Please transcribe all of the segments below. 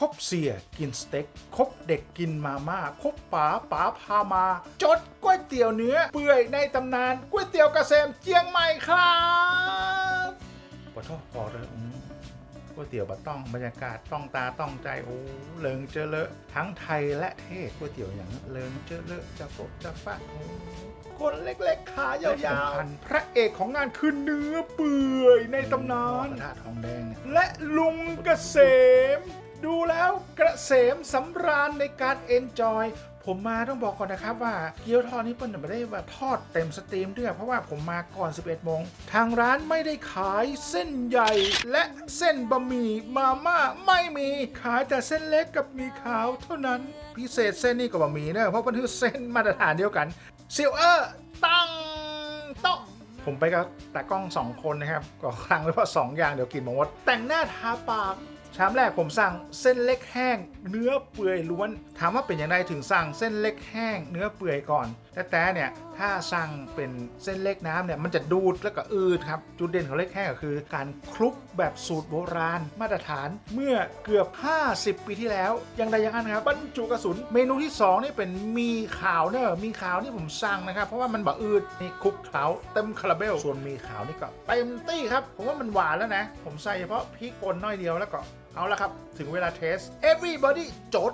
คบเสียกินสเต็ก คบเด็กกินมาม่า คบป๋าป๋าพามา จดก๋วยเตี๋ยวเนื้อ เปื่อยในตำนานก๋วยเตี๋ยวเกษมเจียงใหม่ครับขอโทษพอเลยก๋วยเตี๋ยวบะต้องบรรยากาศต้องตาต้องใจโอ้เลิงเจอเลอะทั้งไทยและเทศก๋วยเตี๋ยวอย่างเลิงเจอเลอะจะโปะจะฟาคนเล็กๆขายาวๆพระเอกของงานคือเนื้อเปื่อยในตำนานกระทะทองแดง และลุงเกษม ดูแล้วกระเกษมสำราญในการเอนจอยผมมาต้องบอกก่อนนะครับว่าเกี๊ยวทอดนี่เปิ้ลไม่ได้แบบทอดเต็มสตรีมด้วยเพราะว่าผมมาก่อน 11โมงทางร้านไม่ได้ขายเส้นใหญ่ และเส้นบะหมี่มาม่าไม่มีขายแต่เส้นเล็กกับหมีขาวเท่านั้น พิเศษเส้นนี่กับบะหมี่เนอะเพราะมันคือเส้นมาตรฐานเดียวกันซิลเออร์ตั้งโต๊ะผมไปกับตากล้องสองคนนะครับก็ครั้งเลยเพราะสองอย่างเดี๋ยวกินหมดแต่งหน้าทาปาก ชามแรกผมสั่งเส้นเล็กแห้ง เนื้อเปื่อยล้วน ถามว่าเป็นอย่างไรถึงสั่งเส้นเล็กแห้ง เนื้อเปื่อยก่อน แต่แต่เนี่ย ถ้าสั่งเป็นเส้นเล็กน้ำเนี่ยมันจะดูดแล้วก็อืดครับ จุดเด่นของเล็กแห้งก็คือการคลุกแบบสูตรโบราณมาตรฐานเมื่อเกือบ 50 ปีที่แล้วยังใดอยังอันครับบรรจุกระสุน เมนูที่ 2 นี่เป็นมีขาวเนอะมีขาวนี่ผมสั่งนะครับเพราะว่ามันบะอืดนี่คลุกเคล้าเต็มคาราเบลส่วนมีขาวนี่ก็เต็มตี้ครับผมว่ามันหวานแล้วนะ ผมใส่เฉพาะพริกป่นน้อยเดียวแล้วก็เอาละครับ ถึงเวลาเทส everybody จด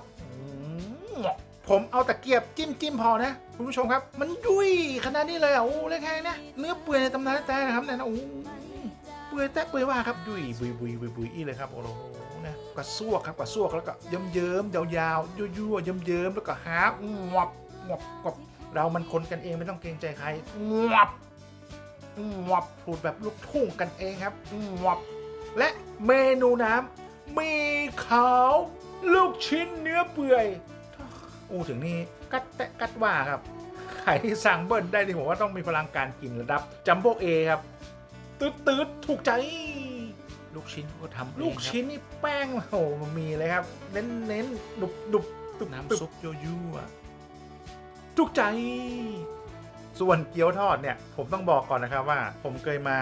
ผมเอาตะเกียบจิ้มจิ้มพอนะ คุณผู้ชมครับ มันยุ่ยขนาดนี้เลยอะโอ้เล็กแค่เนี่ยเนื้อเปื่อยในตำนานแต่นะครับเนี่ยนะโอ้เปื่อยแต่เปื่อยว่าครับยุ่ยบุยบุยบุยบุยอีเลยครับโอ้โหนะกระซวกครับกระซวกแล้วก็เยิ้มเยิ้มยาวๆยั่วๆเยิ้มเยิ้มแล้วก็ฮาร์ปงวบงวบกบเรามันคนกันเองไม่ต้องเกรงใจใครงวบงวบพูดแบบลูกทุ่งกันเองครับงวบและเมนูน้ำมีขาว ลูกชิ้นเนื้อเปื่อย อู้ถึงนี่กัดแตะกัดว่าครับใครที่สั่งเบิ้ลได้ที่ผมว่าต้องมีพลังการกินระดับจัมโบ้เอครับตืดตืดถูกใจ ลูกชิ้นก็ทำลูกชิ้นนี่แป้งโอ้โหมันมีเลยครับ เน้นเน้นๆดุบดุบตุบน้ำซุปโยยุอะ ถูกใจ ส่วนเกี๊ยวทอดเนี่ย ผมต้องบอกก่อนนะครับว่า ผมเคยมา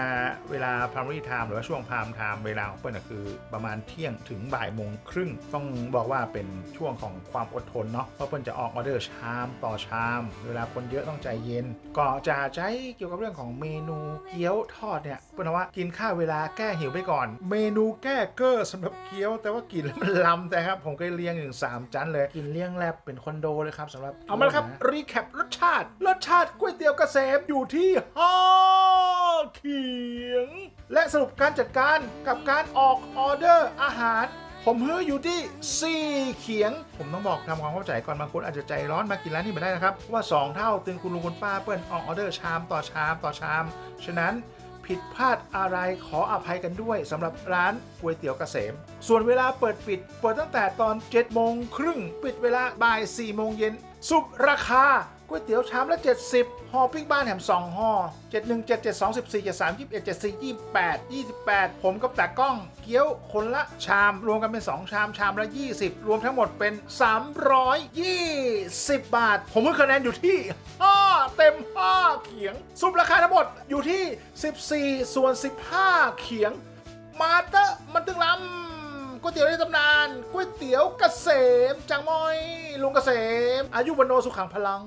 เวลาพามรีไทม์หรือว่าช่วงพามไทม์เวลาของเปิ้ลน่ะคือประมาณเที่ยงถึงบ่ายโมงครึ่ง ต้องบอกว่าเป็นช่วงของความอดทนเนาะเพราะเปิ้ลจะออกออเดอร์ชามต่อชาม เวลาคนเยอะต้องใจเย็น ก็จะใช้เกี่ยวกับเรื่องของเมนูเกี๊ยวทอดเนี่ยเปิ้ลว่ากินข้าวเวลาแก้หิวไปก่อน เมนูแก้เกอร์สำหรับเกี๊ยวแต่ว่ากินแล้วมันลำแต่ครับผมเคยเลี้ยงถึงสามจานเลยกินเลี้ยงแลบเป็นคอนโดเลยครับสำหรับเอามาแล้วครับรีแคปรสชาติรสชาติก๋วยเตี๋ยวกเกษมอยู่ที่ห้าเขียง และสรุปการจัดการกับการออกออเดอร์อาหาร ผมเฮ้ออยู่ที่ 4 เขียง ผมต้องบอกทำความเข้าใจก่อนบางคนอาจจะใจร้อนมากินร้านนี้ไม่ได้นะครับ ว่า 2 เท่าตึงคุณลุงคุณป้าเปิ้ลออกออเดอร์ชามต่อชามต่อชาม ฉะนั้นผิดพลาดอะไรขออภัยกันด้วยสำหรับร้านก๋วยเตี๋ยวเกษม ส่วนเวลาเปิดปิด เปิดตั้งแต่ตอน7โมงครึ่งปิดเวลาบ่าย4โมงเย็นสุบราคา ก๋วยเตี๋ยวชามละ 70ห่อปิ้งบ้านแถม2ห่อ71 77 2 14 73 21 74 28 28 ผมกับแต่กล้อง เกี๊ยวคนละชามรวมกันเป็น 2 ชามชามละ 20 รวมทั้งหมดเป็น 320 บาท ผมให้คะแนนอยู่ที่ 5 เต็ม 5 เขียงซุปราคาทั้งหมดอยู่ที่ 14 ส่วน 15 เขียง มาเตอร์มันตึงลำก๋วยเตี๋ยวในตำนานก๋วยเตี๋ยวเกษมจังมอย ลุงเกษม อายุวันโนสุขังพลัง